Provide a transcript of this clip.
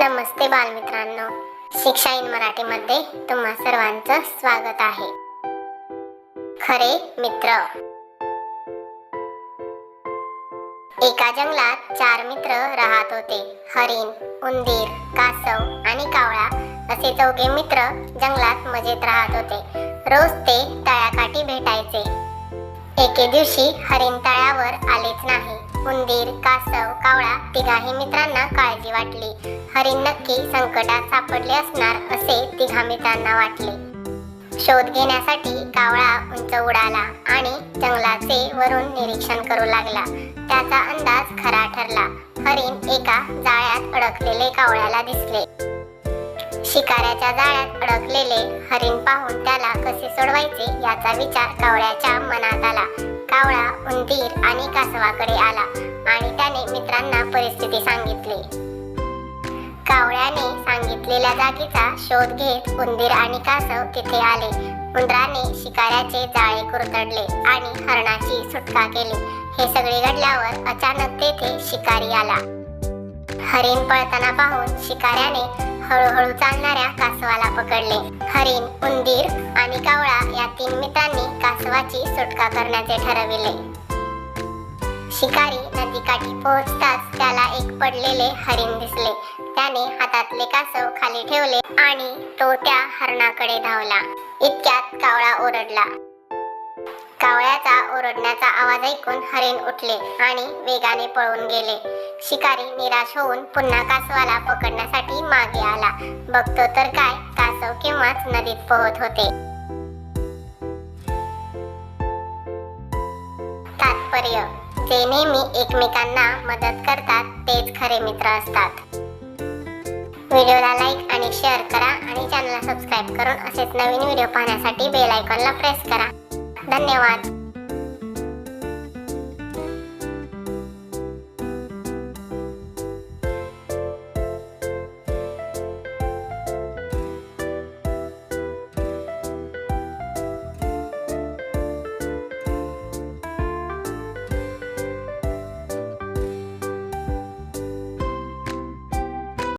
नमस्ते बालमित्रांनो. शिक्षा इन मराठीमध्ये तुम्हा सर्वांचं स्वागत आहे. खरे मित्र. एका जंगलात चार मित्र राहत होते. हरिण उंदीर कासव आणि कावळा असे चौघे मित्र जंगलात मजेत राहत होते. रोज ते तळ्याकाठी भेटायचे. एके दिवशी हरिण तळ्यावर आलेच नाही. उंदीर कासव कावळा तिघाही मित्रांना काळजी वाटली. हरिण नक्की संकटात सापडले असणार असे तिघा मित्रांना वाटले. शोध घेण्यासाठी कावळा उंच उडाला आणि जंगलाचे वरून निरीक्षण करू लागला. त्याचा अंदाज खरा ठरला. हरिण एका जाळ्यात अडकलेले कावळ्याला दिसले. शिकाऱ्याच्या जाळ्यात अडकलेले हरिण पाहून त्याला कसे सोडवायचे याचा विचार कावळ्याच्या मनात आला. कावळा उंदीर आणि कासवाकडे आला आणि त्याने मित्रांना परिस्थिती सांगितली. कावळ्याने सांगितलेल्या जागेचा शोध घेत उंदीर आणि कासव तिथे आले. उंदराने शिकाऱ्याचे जाळे कुरतडले आणि हरणाची सुटका केली. हे सगळे घडल्यावर अचानक तेथे शिकारी आला. हरिण पळताना पाहून शिकाऱ्याने हळूहळू चालणाऱ्या कासवाला पकडले. हरिण उंदीर आणि कावळा या तीन मित्रांनी कासवाची सुटका करण्याचे ठरविले. शिकारी नदीकाठी पोहोचताच त्याला एक पडलेले हरिण दिसले. त्याने हातातले कासव खाली ठेवले आणि तो त्या हरणाकडे धावला. इतक्यात कावळा ओरडला कावळ्याचा ओरडण्याचा आवाज ऐकून हरिण उठले आणि वेगाने पळून गेले. शिकारी निराश होऊन पुन्हा कासवाला पकडण्यासाठी मागे आला. बघतो तर काय कासव केव्हाच नदीत पोहत होते. तात्पर्य जे नेहमी एकमेकांना मदत करतात तेच खरे मित्र असतात. व्हिडिओला लाईक आणि शेअर करा आणि चॅनलला सबस्क्राईब करून असेच नवीन व्हिडिओ पाहण्यासाठी बेल आयकॉनला प्रेस करा. धन्यवाद.